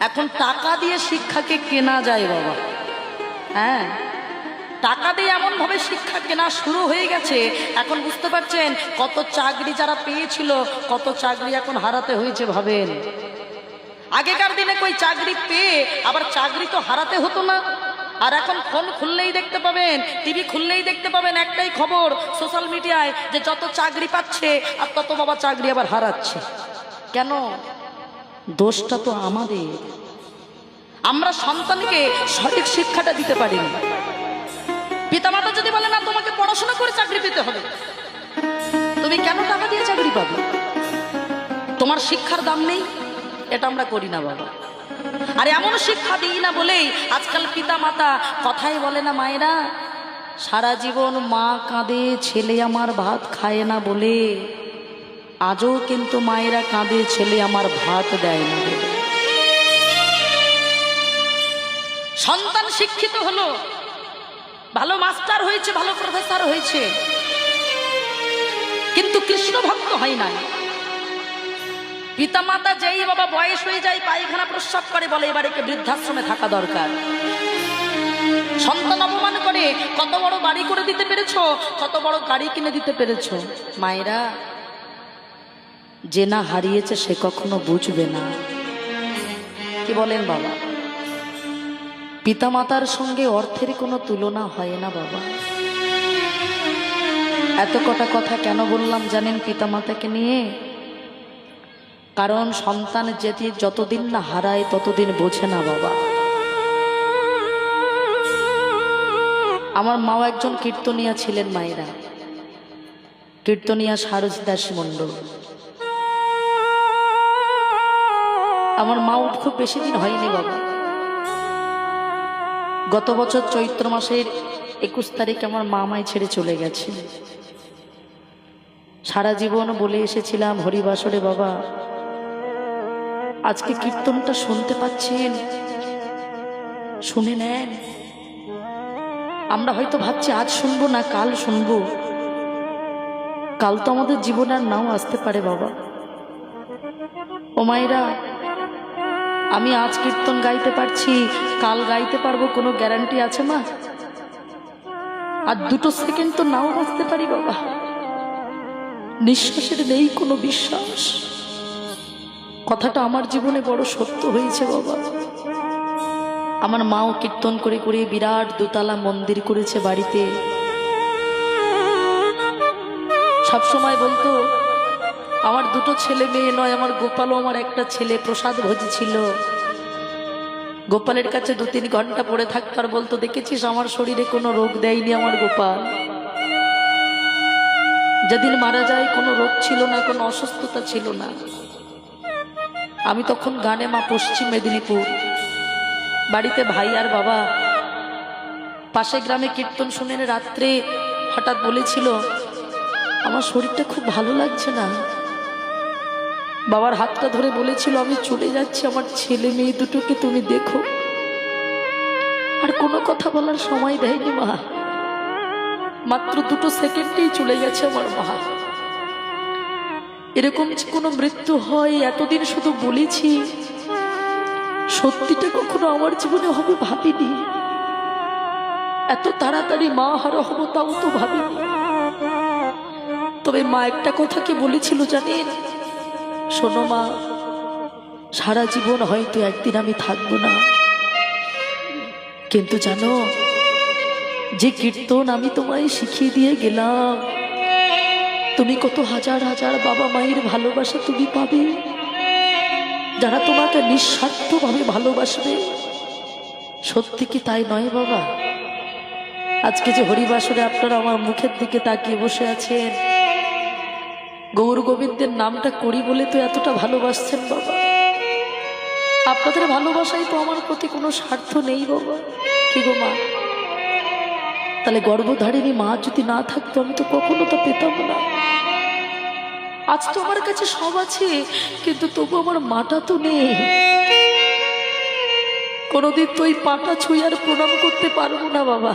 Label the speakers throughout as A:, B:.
A: এখন টাকা দিয়ে শিক্ষাকে কেনা যায় বাবা। হ্যাঁ? টাকা দিয়ে এমনভাবে শিক্ষা কেনা শুরু হয়ে গেছে, এখন বুঝতে পারছেন কত চাকরি যারা পেয়েছিল, কত চাকরি এখন হারাতে হয়েছে, ভাবেন? আগেকার দিনে কই চাকরি পেয়ে, আবার চাকরি তো হারাতে হতো না। আর এখন ফোন খুললেই দেখতে পাবেন, টিভি খুললেই দেখতে পাবেন একটাই খবর সোশ্যাল মিডিয়ায় যে যত চাকরি পাচ্ছে, আর তত বাবা চাকরি আবার হারাচ্ছে। কেন? দোষটা তো আমাদের। আমরা সন্তানকে সঠিক শিক্ষাটা দিতে পারিনি। পিতামাতা যদি বলে, না, তোমাকে পড়াশোনা করে চাকরি পেতে হবে। তুমি কেন টাকা দিয়ে চাকরি পাবে? তোমার শিক্ষার দাম নেই, এটা আমরা করি না বাবা। আর এমন শিক্ষা দিই না বলেই আজকাল পিতা মাতা কথাই বলে না মায়েরা, সারা জীবন মা কাঁদে, ছেলে আমার ভাত খায় না বলে। আজও কিন্তু মায়েরা কাঁদে, ছেলে আমার ভাত দেয় না সন্তান শিক্ষিত হলো, ভালো মাস্টার হয়েছে, ভালো প্রফেসর হয়েছে। কিন্তু কৃষ্ণ ভক্ত হয় নাই। পিতামাতা যেই বাবা বয়স হয়ে যায়, পায়খানা প্রস্রাব করে, বলে এবার একে বৃদ্ধাশ্রমে থাকা দরকার। সন্তান অপমান করে, কত বড় বাড়ি করে দিতে পেরেছ, কত বড় গাড়ি কিনে দিতে পেরেছ। মায়েরা যে না হারিয়েছে সে কখনো বুঝবে না। কি বলেন বাবা? পিতামাতার সঙ্গে অর্থের কোনো তুলনা হয় না বাবা। এত কটা কথা কেন বললাম জানেন পিতামাতাকে নিয়ে? কারণ সন্তান যেটি যতদিন না হারায় ততদিন বোঝে না বাবা। আমার মাও একজন কীর্তনিয়া ছিলেন মায়েরা। কীর্তনিয়া সারজ দাস মণ্ডল। আমার মাও খুব বেশি দিন হয়নি বাবা। গত বছর চৈত্র মাসের একুশ তারিখে আমার মা আমায় ছেড়ে চলে গেছে। সারা জীবন বলে এসেছিলাম হরিবাসরে বাবা, আজকে কীর্তনটা শুনতে পাচ্ছেন? শুনে নেন। আমরা হয়তো ভাবছি, আজ শুনব না, কাল শুনব। কাল তো আমাদের জীবন আর নাও আসতে পারে বাবা। ও মায়েরা আমি আজ কীর্তন গাইতে পারছি, কাল গাইতে পারব, কোনো গ্যারান্টি আছে মা? আর দুটো সেকেন্ড তো নাও বাঁচতে পারি বাবা। নিঃশ্বাসের নেই কোনো বিশ্বাস। কথাটা আমার জীবনে বড় সত্য হয়েছে বাবা। আমার মাও কীর্তন করে করে বিরাট দোতলা মন্দির করেছে বাড়িতে। সব সময় বলতো আমার দুটো ছেলে মেয়ে নয়, আমার গোপালও আমার একটা ছেলে। প্রসাদ ভোজি ছিল গোপালের কাছে দু তিন ঘণ্টা পড়ে থাকতো আর বলতো, দেখেছিস, আমার শরীরে কোনো রোগ দেয়নি আমার গোপাল। যেদিন মারা যায় কোনো রোগ ছিল না, কোনো অসুস্থতা ছিল না। আমি তখন গানে মা পশ্চিম মেদিনীপুর। বাড়িতে ভাই আর বাবা। পাশে গ্রামে কীর্তন শুনে রাত্রে হঠাৎ বলেছিল, আমার শরীরটা খুব ভালো লাগছে না। বাবার হাতটা ধরে বলেছিল, আমি চলে যাচ্ছি, আমার ছেলে মেয়ে দুটোকে তুমি দেখো। আর কোনো কথা বলার সময় দেয়নি মা। মাত্র দুটো সেকেন্ডেই চলে গেছে আমার মা। এরকম যে কোনো মৃত্যু হয়, এতদিন শুধু বলেছি, সত্যিটা কখনো আমার জীবনে হবে ভাবিনি। এত তাড়াতাড়ি মা হারা হব, তাও তো ভাবিনি। তবে মা একটা কথা কি বলেছিল জানেন? শোনো মা, সারা জীবন হয়তো একদিন আমি থাকব না। কিন্তু জানো, যে কীর্তন আমি তোমায় শিখিয়ে দিয়ে গেলাম, তুমি কত হাজার হাজার বাবা মায়ের ভালোবাসা তুমি পাবে, যারা তোমাকে নিঃস্বার্থভাবে ভালোবাসবে। সত্যি কি তাই নয় বাবা? আজকে যে হরিবাসরে আপনারা আমার মুখের দিকে তাকিয়ে বসে আছেন গৌর গোবিন্দের নামটা করি বলে তো এতটা ভালোবাসছেন বাবা। আপনাদের ভালোবাসাই তো আমার প্রতি কোনো স্বার্থ নেই বাবা। কি গো মা? তাহলে গর্ভধারিণী মা যদি না থাকতো আমি তো কখনো তা পেতাম না। আজ তো আমার কাছে সব আছে, কিন্তু তবু আমার মাটা তো নেই। কোনোদিন তো ওই পাটা ছুঁই আর প্রণাম করতে পারব না বাবা।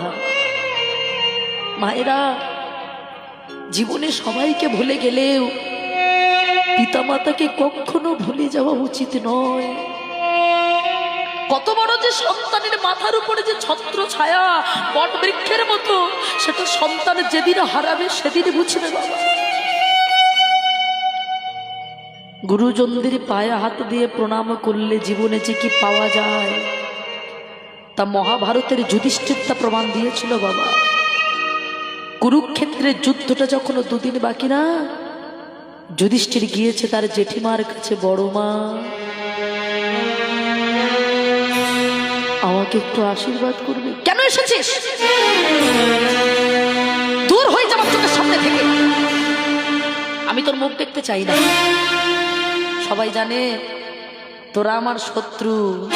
A: মায়েরা জীবনে সবাইকে ভুলে গেলেও পিতামাতাকে কখনো ভুলে যাওয়া উচিত নয়। কত বড় যে সন্তানের মাথার উপরে যে ছত্র ছায়া বট বৃক্ষের মতো, সেটা সন্তান যেদিন হারাবে সেদিন বুঝবে গুরুজনদের পায়ে হাত দিয়ে প্রণাম করলে জীবনে যে কি পাওয়া যায়, তা মহাভারতের যুধিষ্ঠির তা প্রমাণ দিয়েছিল বাবা। কুরুক্ষেত্রের যুদ্ধটা যখন দুদিন বাকি না, যুধিষ্ঠির গিয়েছে তার জেঠিমার কাছে, বড় মা। আমাকে একটু আশীর্বাদ করবে। কেন এসেছিস? দূর হয়ে যাবার চোখের সামনে থেকে। আমি তোর মুখ দেখতে চাই না। সবাই জানে তোরা আমার শত্রু।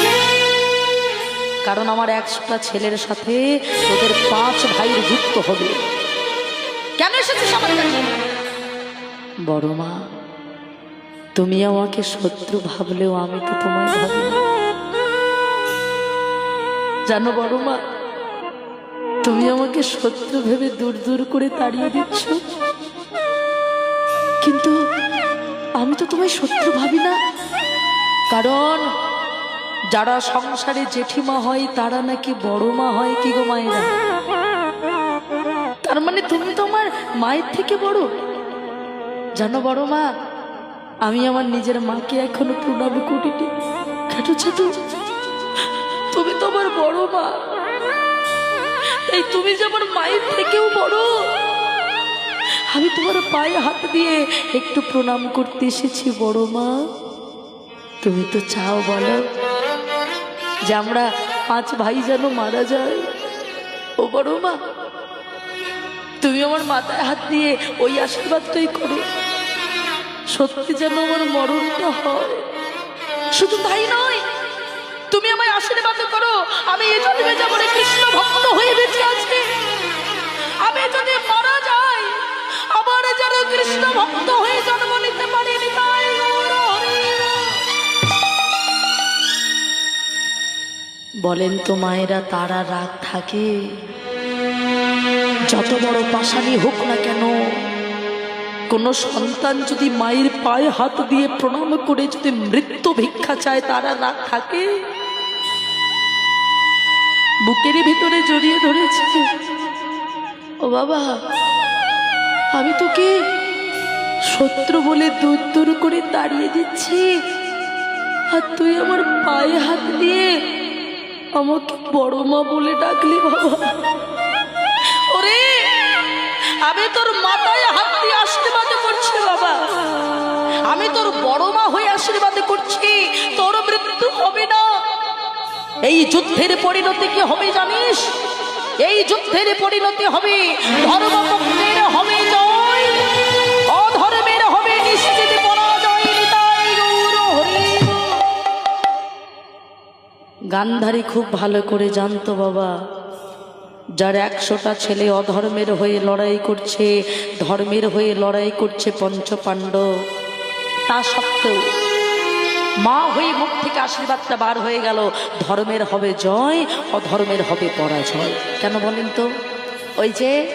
A: কারণ আমার একশোটা ছেলের সাথে তোদের পাঁচ ভাইয়ের যুক্ত হবে। কেন এসেছিস আমার কাছে? বড় মা, তুমি আমাকে শত্রু ভাবলেও আমি তো তোমায় জানো বড় মা, তুমি আমাকে শত্রু ভেবে দূর দূর করে তাড়িয়ে দিচ্ছ। কিন্তু আমি তো তোমায় শত্রু ভাবি না। কারণ যারা সংসারে জেঠিমা হয়, তারা নাকি বড় মা হয়, কি গো মায়েরা? মানে তুমি তো আমার মায়ের থেকে বড়। জানো বড় মা, আমি আমার নিজের মাকে এখনও প্রণাম করিনি। ছোট ছোট তুমি তো আমার বড় মা। এই তুমি যে আমার মায়ের থেকেও বড়। আমি তোমার পায়ে হাত দিয়ে একটু প্রণাম করতে এসেছি বড় মা। তুমি তো চাও বলো যে আমরা পাঁচ ভাই যেন মারা যায়। ও বড় মা তুমি আমার মাথায় হাত দিয়ে ওই আশীর্বাদটাই করো। সত্যি যেন আমার মরণটা হয়। শুধু তাই নয়, তুমি আমায় আশীর্বাদ করো। আমি এই জন্মে যেমন কৃষ্ণ ভক্ত হয়ে বেঁচে আছি। আমি যদি মারা যাই, আবার যেন কৃষ্ণ ভক্ত হয়ে জন্ম নিতে তাই বলেন তো মায়েরা, তারা রাগ থাকে? যত বড় পাশানি হোক না কেন, কোনো সন্তান যদি মায়ের পায়ে হাত দিয়ে প্রণাম করে যদি মৃত্যু ভিক্ষা চায়, তারা না থাকে? বুকের ভিতরে জড়িয়ে ধরেছে ও বাবা, আমি তোকে শত্রু বলে দূর দূর করে তাড়িয়ে দিচ্ছি। আর তুই আমার পায়ে হাত দিয়ে আমাকে বড় মা বলে ডাকলি বাবা। ওরে আমি তোর মাথায় হাত দিয়ে আশীর্বাদ করছি, বাবা। আমি তোর বড় মা হয়ে আশীর্বাদ করছি। তোর মৃত্যু হবে না। এই যুদ্ধের পরিণতি কি হবে জানিস? এই যুদ্ধের পরিণতি হবে। ধর্মপক্ষের হবে জয়। অধর্মের হবে নিশ্চিত গান্ধারী খুব ভালো করে জানতো, বাবা। যার একশোটা ছেলে অধর্মের হয়ে লড়াই করছে, ধর্মের হয়ে লড়াই করছে পঞ্চপাণ্ডব তা সত্ত্বেও মা হয়ে মুখ থেকে আশীর্বাদটা বার হয়ে গেল, ধর্মের হবে জয়, অধর্মের হবে পরাজয়। কেন বলেন তো? ওই যে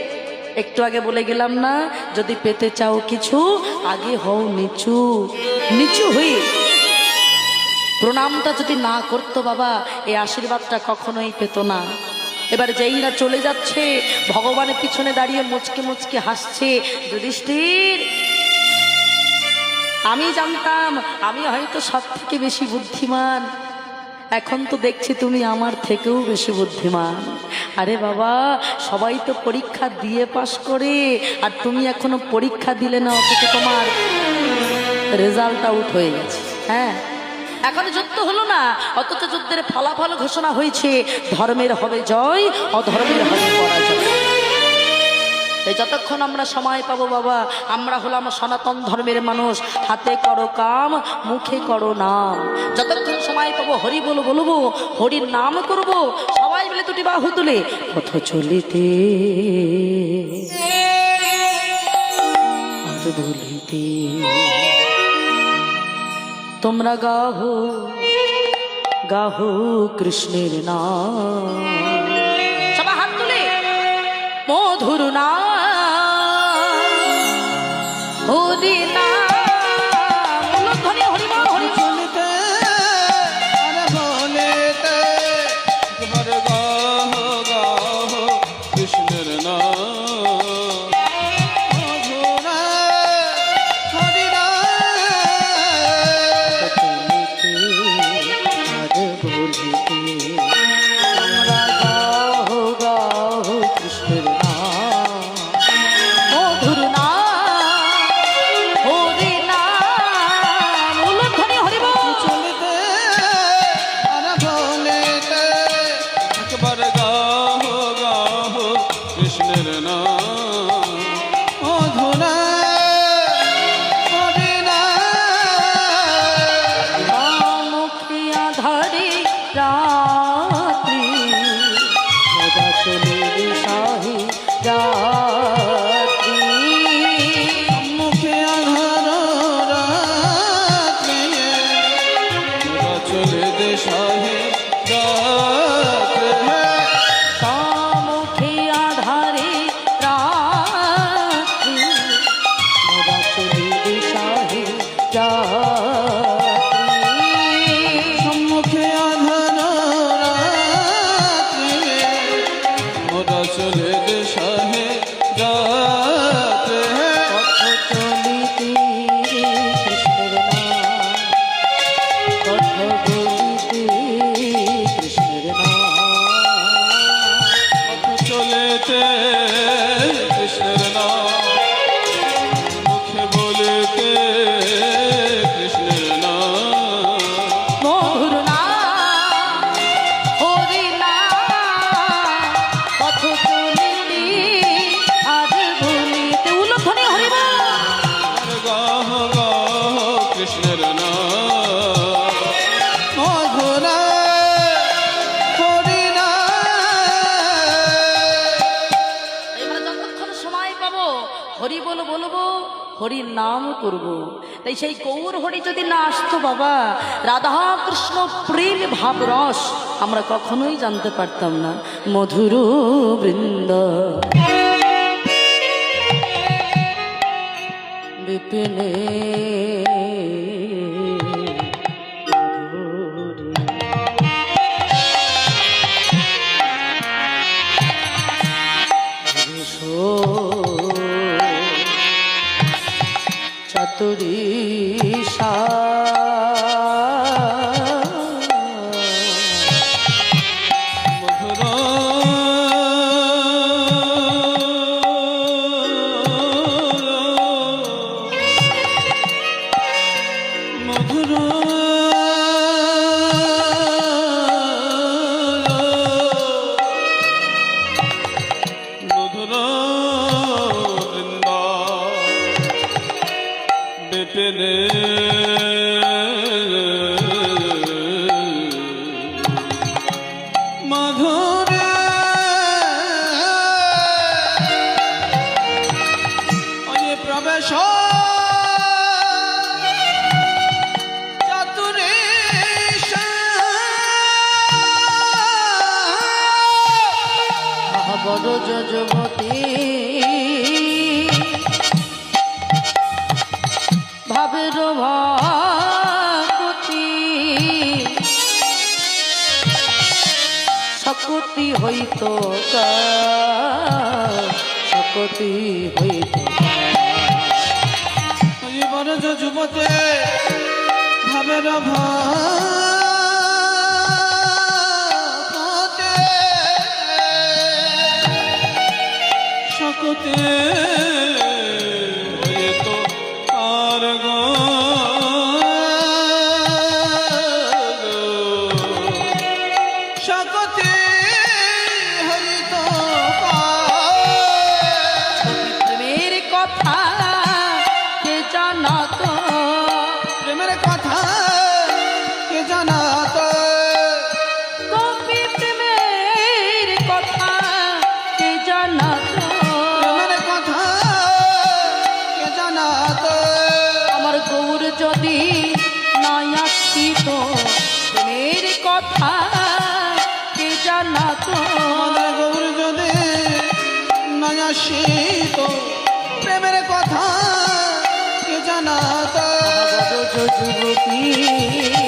A: একটু আগে বলে গেলাম না, যদি পেতে চাও কিছু, আগে হও নিচু। নিচু হয়ে প্রণামটা যদি না করতো বাবা এই আশীর্বাদটা কখনোই পেত না। এবার যেই না চলে যাচ্ছে, ভগবানের পিছনে দাঁড়িয়ে মুচকে মুচকে হাসছে, যুধিষ্ঠির। আমি জানতাম, আমি হয়তো সব থেকে বেশি বুদ্ধিমান। এখন তো দেখছি তুমি আমার থেকেও বেশি বুদ্ধিমান। আরে বাবা, সবাই তো পরীক্ষা দিয়ে পাশ করে, আর তুমি এখনও পরীক্ষা দিলে না, অথচ তোমার রেজাল্ট আউট হয়ে গেছে। হ্যাঁ? এখন যুদ্ধ হলো না। অথচ যুদ্ধের ফলাফল ঘোষণা হয়েছে, ধর্মের হবে জয়, অধর্মের হবে এই যতক্ষণ আমরা সময় পাবো বাবা, আমরা হলাম সনাতন ধর্মের মানুষ। হাতে করো কাম, মুখে করো নাম। যতক্ষণ সময় পাবো, হরি বলো বলব, হরির নাম করব, সবাই মিলে দুটি বাহু তুলে পথ চলিতে। তোমরা গাহো গাহো কৃষ্ণের নাম সবাই ঝরে প্রাণ করব। তাই সেই কৌর হরি যদি না আসতো বাবা রাধা কৃষ্ণ প্রেম ভাবরস আমরা কখনোই জানতে পারতাম না মধুর বৃন্দ বিপিনে
B: বিপিনে
A: ভাবের শকতি হইত শকতি হইত
B: বড় যুবতে ভাবের ভাতে সকতে হয়ে আর গো
A: আমার গৌর যদি নাই আসিত প্রেমের কথা কে জানাত
B: আমার গৌর যদি নয়া শীত প্রেমের কথা কে জানাত
A: যুবতী